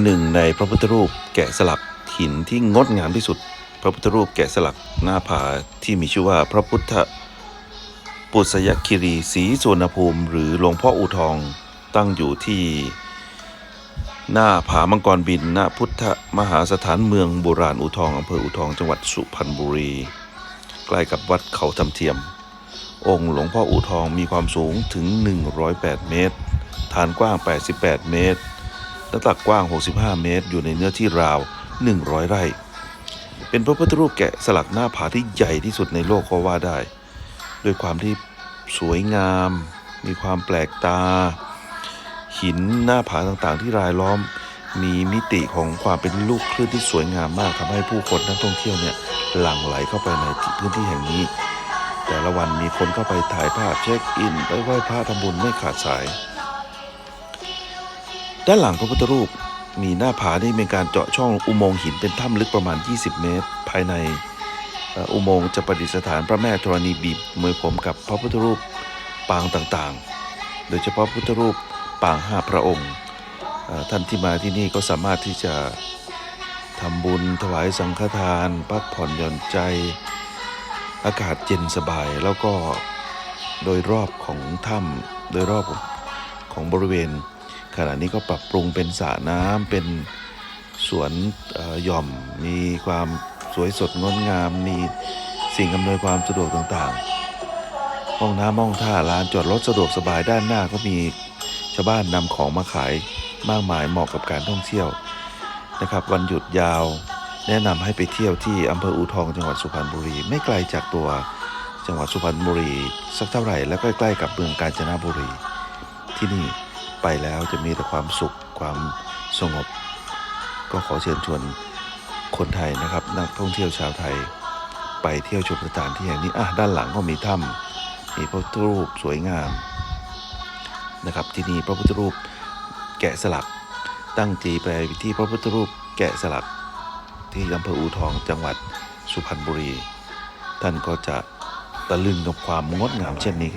หนึ่งในพระพุทธรูปแกะสลักหินที่งดงามที่สุด พระพุทธรูปแกะสลักหน้าผาที่มีชื่อว่าพระพุทธปุษยคิรีศรีสุวรรณภูมิ หรือหลวงพ่ออูทองตั้งอยู่ที่หน้าผามังกรบิน ณ พุทธมหาสถานเมืองโบราณอูทองอำเภออูทองจังหวัดสุพรรณบุรี ใกล้กับวัดเขาทำเทียม องค์หลวงพ่ออูทองมีความสูงถึง 108 เมตร ฐานกว้าง 88 เมตร และตักกว้าง 65 เมตร อยู่ในเนื้อที่ราว 100 ไร่ เป็นพระพุทธรูปแกะสลักหน้าผาที่ใหญ่ที่สุดในโลกก็ว่าได้ ด้วยความที่สวยงาม มีความแปลกตา หินหน้าผาต่างๆ ที่รายล้อม มีมิติของความเป็นลูกคลื่นที่สวยงามมากทำให้ผู้คนนักท่องเที่ยวเนี่ยหลั่งไหลเข้าไปในพื้นที่แห่งนี้ แต่ละวันมีคนเข้าไปถ่ายภาพเช็คอิน ไปไหว้พระทำบุญไม่ขาดสาย ด้านหลังพระพุทธรูปมีหน้าผาที่มีการเจาะช่องอุโมงค์หินเป็นถ้ำลึกประมาณ 20 เมตร ภายในอุโมงค์จะประดิษฐานพระแม่ธรณีบีบมวยผมกับพระพุทธรูปปางต่างๆ โดยเฉพาะพุทธรูปปางห้าพระองค์ ท่านที่มาที่นี่ก็สามารถที่จะทำบุญถวายสังฆทาน พักผ่อนหย่อนใจ อากาศเย็นสบายแล้วก็โดยรอบของถ้ำโดยรอบของบริเวณ ขณะนี้ก็ปรับปรุงเป็นสระน้ำเป็นสวนหย่อม มีความสวยสดงดงาม มีสิ่งอำนวยความสะดวกต่างๆ ห้องน้ำห้องท่าร้านจอดรถสะดวกสบายด้านหน้าก็มีชาวบ้านนำของมาขายมากมายเหมาะกับการท่องเที่ยวนะครับวันหยุดยาวแนะนำให้ไปเที่ยวที่อำเภออูทองจังหวัดสุพรรณบุรี ไม่ไกลจากตัวจังหวัดสุพรรณบุรี สักเท่าไหร่และใกล้ๆกับเมืองกาญจนบุรีที่นี่ ไปแล้วจะมีแต่ความสุขความสงบ ก็ขอเชิญชวนคนไทยนะครับ นักท่องเที่ยวชาวไทย ไปเที่ยวชมสถานที่แห่งนี้อะด้านหลังก็มีถ้ำมีพระพุทธรูปสวยงามนะครับ ที่นี่พระพุทธรูปแกะสลัก ตั้งจีไปที่พระพุทธรูปแกะสลัก ที่อำเภออูทองจังหวัดสุพรรณบุรี ท่านก็จะตะลึงกับความงดงามเช่นนี้